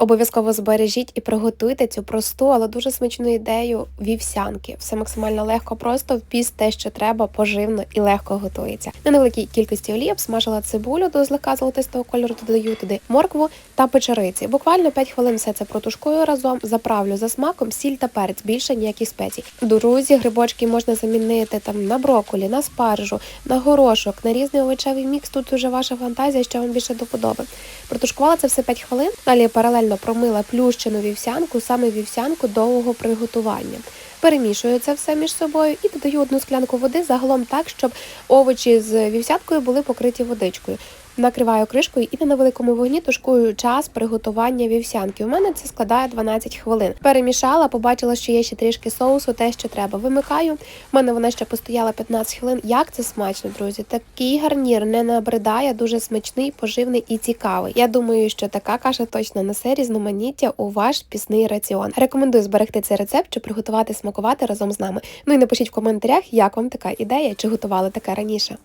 Обов'язково збережіть і приготуйте цю просту, але дуже смачну ідею вівсянки. Все максимально легко, просто в те, що треба, поживно і легко готується. На невеликій кількості олії обсмажила цибулю до злегка золотистого кольору, додаю туди моркву та печериці. Буквально 5 хвилин все це протушкую разом, заправлю за смаком, сіль та перець, більше ніяких спецій. Друзі, грибочки можна замінити там на брокколі, на спаржу, на горошок, на різний овочевий мікс. Тут уже ваша фантазія, що вам більше до подоби. Протушкувала це все 5 хвилин. Далі паралельно промила плющену вівсянку, саме вівсянку довгого приготування. Перемішую це все між собою і додаю одну склянку води загалом так, щоб овочі з вівсяткою були покриті водичкою. Накриваю кришкою і на невеликому вогні тушкую час приготування вівсянки. У мене це складає 12 хвилин. Перемішала, побачила, що є ще трішки соусу, те, що треба. Вимикаю. У мене вона ще постояла 15 хвилин. Як це смачно, друзі? Такий гарнір не набридає, дуже смачний, поживний і цікавий. Я думаю, що така каша точно несе різноманіття у ваш пісний раціон. Рекомендую зберегти цей рецепт чи приготувати смакувати разом з нами. Ну і напишіть в коментарях, як вам така ідея, чи готували таке раніше.